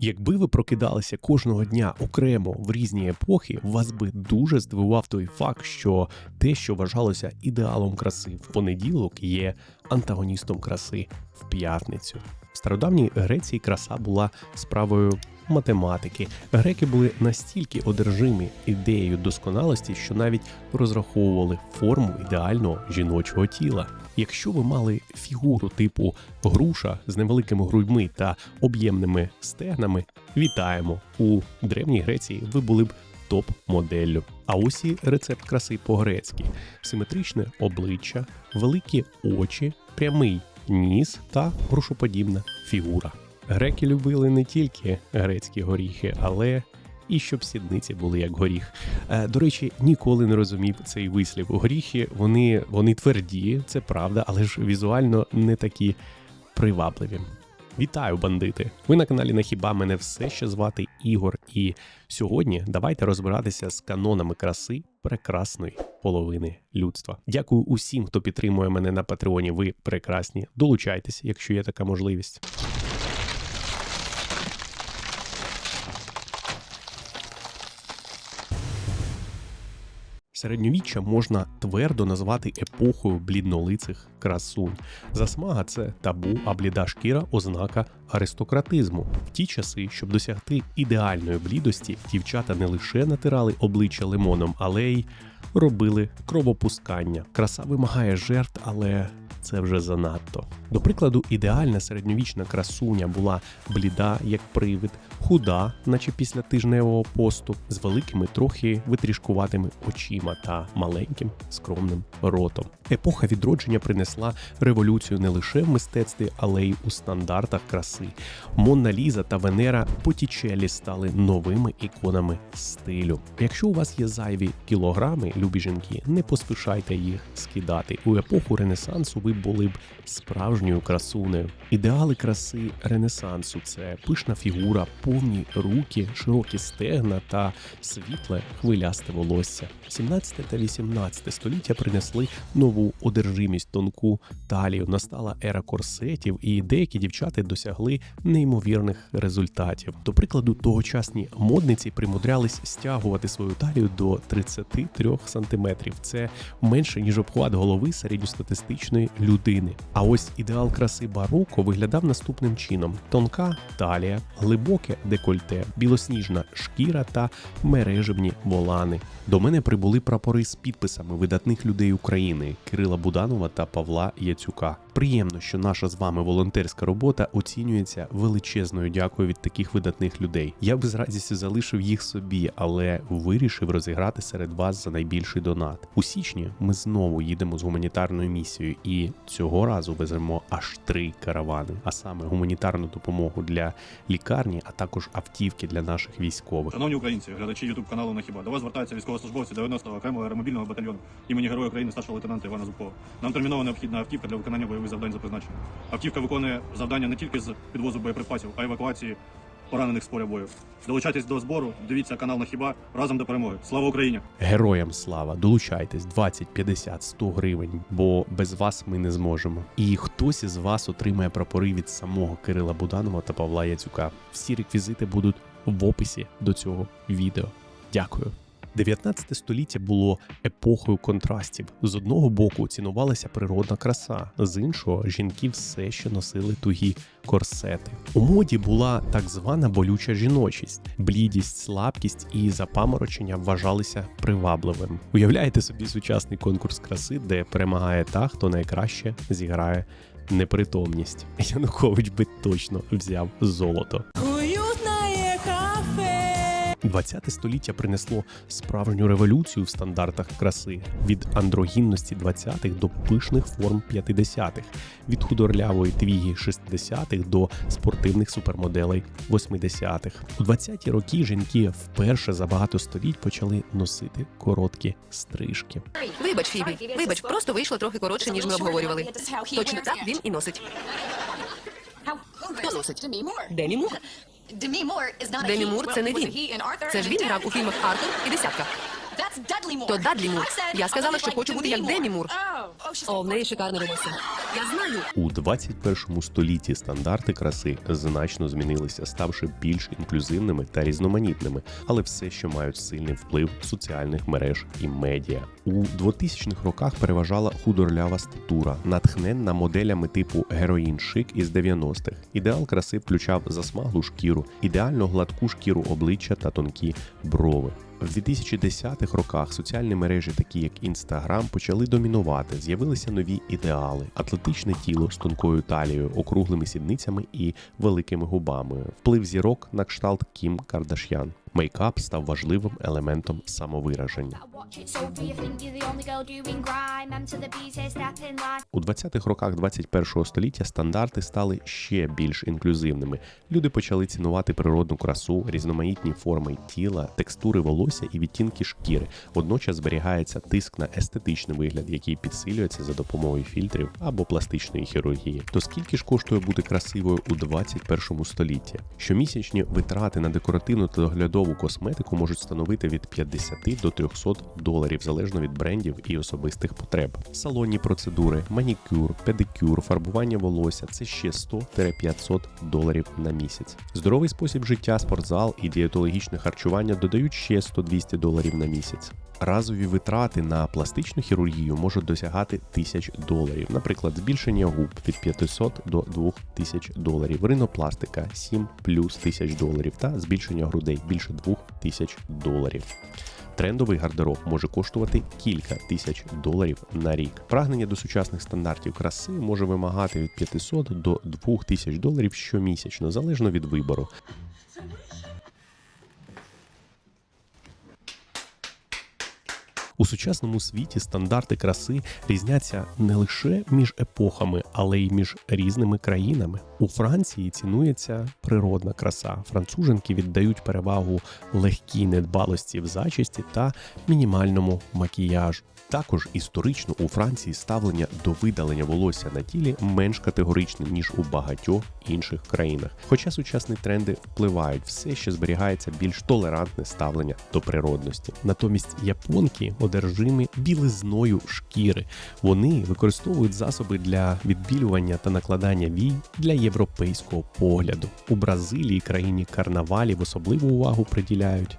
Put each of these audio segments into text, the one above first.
Якби ви прокидалися кожного дня окремо в різні епохи, вас би дуже здивував той факт, що те, що вважалося ідеалом краси в понеділок, є антагоністом краси в п'ятницю. В стародавній Греції краса була справою математики. Греки були настільки одержимі ідеєю досконалості, що навіть розраховували форму ідеального жіночого тіла. Якщо ви мали фігуру типу груша з невеликими грудьми та об'ємними стегнами, вітаємо! У древній Греції ви були б топ-моделлю. А ось і рецепт краси по-грецьки: симетричне обличчя, великі очі, прямий ніс та грушоподібна фігура. Греки любили не тільки грецькі горіхи, але і щоб сідниці були як горіх. Е, До речі, ніколи не розумів цей вислів. Горіхи вони, вони тверді, це правда, але ж візуально не такі привабливі. Вітаю, бандити! Ви на каналі Нахіба мене все ще звати Ігор. І сьогодні давайте розбиратися з канонами краси прекрасної половини людства. Дякую усім, хто підтримує мене на Патреоні. Ви прекрасні. Долучайтеся, якщо є така можливість. Середньовіччя можна твердо назвати епохою бліднолицих красунь. Засмага це табу, а бліда шкіра ознака аристократизму. В ті часи, щоб досягти ідеальної блідості, дівчата не лише натирали обличчя лимоном, але й робили кровопускання. Краса вимагає жертв, але це вже занадто. До прикладу, ідеальна середньовічна красуня була бліда, як привид, худа, наче після тижневого посту, з великими, трохи витрішкуватими очима та маленьким скромним ротом. Епоха відродження принесла революцію не лише в мистецтві, але й у стандартах краси. Монна Ліза та Венера Потічелі стали новими іконами стилю. Якщо у вас є зайві кілограми, любі жінки, не поспішайте їх скидати. У епоху Ренесансу ви були б справжньою красунею. Ідеали краси Ренесансу це пишна фігура, повні руки, широкі стегна та світле хвилясте волосся. 17 та 18 століття принесли нову одержимість тонку талію. Настала ера корсетів, і деякі дівчата досягли неймовірних результатів. До прикладу, тогочасні модниці примудрялись стягувати свою талію до 33 сантиметрів. Це менше ніж обхват голови середньостатистичної людини. А ось ідеал краси бароко виглядав наступним чином: тонка талія, глибоке декольте, білосніжна шкіра та мережевні волани. До мене прибули прапори з підписами видатних людей України Кирила Буданова та Павла Яцюка. Приємно, що наша з вами волонтерська робота оцінюється величезною дякою від таких видатних людей. Я би з радістю залишив їх собі, але вирішив розіграти серед вас за найбільший донат. У січні ми знову їдемо з гуманітарною місією, і цього разу веземо аж три каравани, а саме гуманітарну допомогу для лікарні, а також автівки для наших військових. Шановні українці, глядачі Ютуб каналу Нахіба. До вас звертаються військовослужбовці 90-го окремого аеромобільного батальйону імені Героя України старшого лейтенанта Івана Зубкова. Нам терміново необхідна автівка для виконання бойових завдань за призначенням. Автівка виконує завдання не тільки з підвозу боєприпасів, а евакуації поранених з поля бою. Долучайтесь до збору, дивіться канал на хіба разом до перемоги. Слава Україні! Героям слава, долучайтесь 20, 50, 100 гривень, бо без вас ми не зможемо. І хтось із вас отримає прапори від самого Кирила Буданова та Павла Яцюка. Всі реквізити будуть в описі до цього відео. Дякую. 19 століття було епохою контрастів. З одного боку цінувалася природна краса, з іншого жінки все ще носили тугі корсети. У моді була так звана болюча жіночість, блідість, слабкість і запаморочення вважалися привабливим. Уявляєте собі сучасний конкурс краси, де перемагає та, хто найкраще зіграє непритомність. Янукович би точно взяв золото. 20 століття принесло справжню революцію в стандартах краси від андрогінності 20-х до пишних форм 50-х, від худорлявої твігі 60-х до спортивних супермоделей 80-х. У 20-ті роки жінки вперше за багато століть почали носити короткі стрижки. Вибач, Фібі, вибач, просто вийшло трохи коротше, ніж ми обговорювали. Точно так він і носить. Хто носить? Демі Мур. Демі Мур це не він. Це ж він грав у фільмах Артур і десятка. То Дадлі Мур. Я сказала, що хочу бути як Демі Мур. О, в неї шикарне волосся. Я знаю. У 21 столітті стандарти краси значно змінилися, ставши більш інклюзивними та різноманітними, але все ще мають сильний вплив соціальних мереж і медіа. У 2000-х роках переважала худорлява статура, натхненна моделями типу героїн шик із 90-х. Ідеал краси включав засмаглу шкіру, ідеально гладку шкіру обличчя та тонкі брови. В 2010-х роках соціальні мережі, такі як Інстаграм, почали домінувати. З'явилися нові ідеали: атлетичне тіло з тонкою талією, округлими сідницями і великими губами, вплив зірок на кшталт Кім Кардашян. Мейкап став важливим елементом самовираження. У 20-х роках 21-го століття стандарти стали ще більш інклюзивними. Люди почали цінувати природну красу, різноманітні форми тіла, текстури волосся і відтінки шкіри. Водночас зберігається тиск на естетичний вигляд, який підсилюється за допомогою фільтрів або пластичної хірургії. То скільки ж коштує бути красивою у 21 столітті? Щомісячні витрати на декоративну та доглядову косметику можуть становити від 50 до 300 доларів залежно від брендів і особистих потреб. Салонні процедури, манікюр, педикюр, фарбування волосся це ще 100-500 доларів на місяць. Здоровий спосіб життя, спортзал і дієтологічне харчування додають ще 100-200 доларів на місяць. Разові витрати на пластичну хірургію можуть досягати тисяч доларів, наприклад, збільшення губ від 500 до 2000 доларів, ринопластика 7 плюс тисяч доларів та збільшення грудей більше 2000 доларів. Трендовий гардероб може коштувати кілька тисяч доларів на рік. Прагнення до сучасних стандартів краси може вимагати від 500 до 2000 доларів щомісячно, залежно від вибору. У сучасному світі стандарти краси різняться не лише між епохами, але й між різними країнами. У Франції цінується природна краса. Француженки віддають перевагу легкій недбалості в зачисті та мінімальному макіяжу. Також історично у Франції ставлення до видалення волосся на тілі менш категоричне ніж у багатьох інших країнах. Хоча сучасні тренди впливають, все ще зберігається більш толерантне ставлення до природності. Натомість японки одержимі білизною шкіри. Вони використовують засоби для відбілювання та накладання вій для європейського погляду. У Бразилії, країні карнавалів, особливу увагу приділяють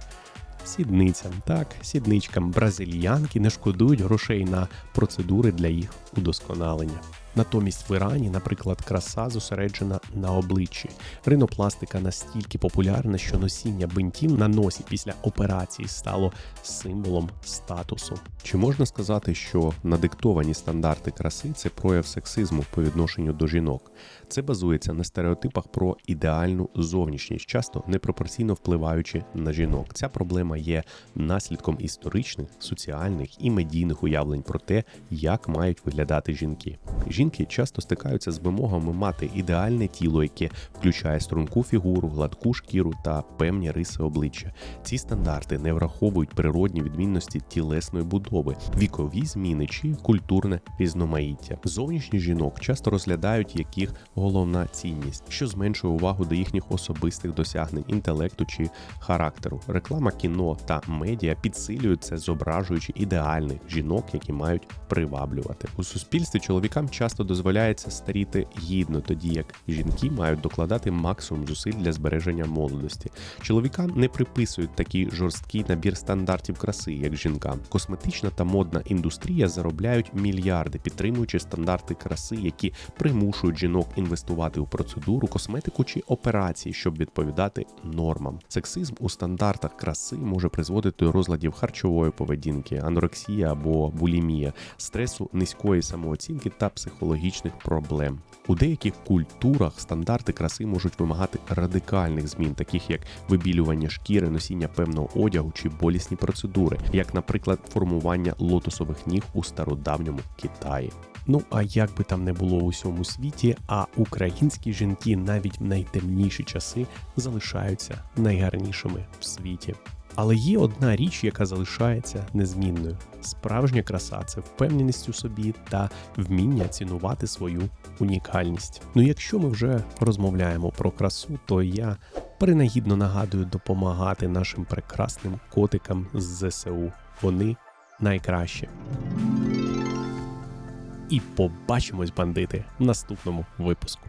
сідницям. Так, сідничкам бразильянки не шкодують грошей на процедури для їх удосконалення. Натомість в Ірані, наприклад, краса зосереджена на обличчі. Ринопластика настільки популярна, що носіння бинтів на носі після операції стало символом статусу. Чи можна сказати, що надиктовані стандарти краси це прояв сексизму по відношенню до жінок? Це базується на стереотипах про ідеальну зовнішність, часто непропорційно впливаючи на жінок. Ця проблема є наслідком історичних, соціальних і медійних уявлень про те, як мають виглядати жінки. Жінки часто стикаються з вимогами мати ідеальне тіло, яке включає струнку фігуру, гладку шкіру та певні риси обличчя. Ці стандарти не враховують природні відмінності тілесної будови, вікові зміни чи культурне різноманіття. Зовнішніх жінок часто розглядають їх головна цінність, що зменшує увагу до їхніх особистих досягнень, інтелекту чи характеру. Реклама кіно та медіа підсилюють це, зображуючи ідеальних жінок, які мають приваблювати у суспільстві. Чоловікам часто дозволяється старіти гідно, тоді як жінки мають докладати максимум зусиль для збереження молодості. Чоловікам не приписують такий жорсткий набір стандартів краси, як жінкам. Косметична та модна індустрія заробляють мільярди, підтримуючи стандарти краси, які примушують жінок інвестувати у процедуру, косметику чи операції, щоб відповідати нормам. Сексизм у стандартах краси може призводити до розладів харчової поведінки, анорексія або булімія, стресу низької самооцінки та психологічних проблем. У деяких культурах стандарти краси можуть вимагати радикальних змін, таких як вибілювання шкіри, носіння певного одягу чи болісні процедури, як, наприклад, формування лотосових ніг у стародавньому Китаї. Ну а як би там не було у всьому світі, а українські жінки навіть в найтемніші часи залишаються найгарнішими в світі. Але є одна річ, яка залишається незмінною. Справжня краса це впевненість у собі та вміння цінувати свою унікальність. Ну, якщо ми вже розмовляємо про красу, то я принагідно нагадую допомагати нашим прекрасним котикам з ЗСУ. Вони найкращі. І побачимось, бандити, в наступному випуску.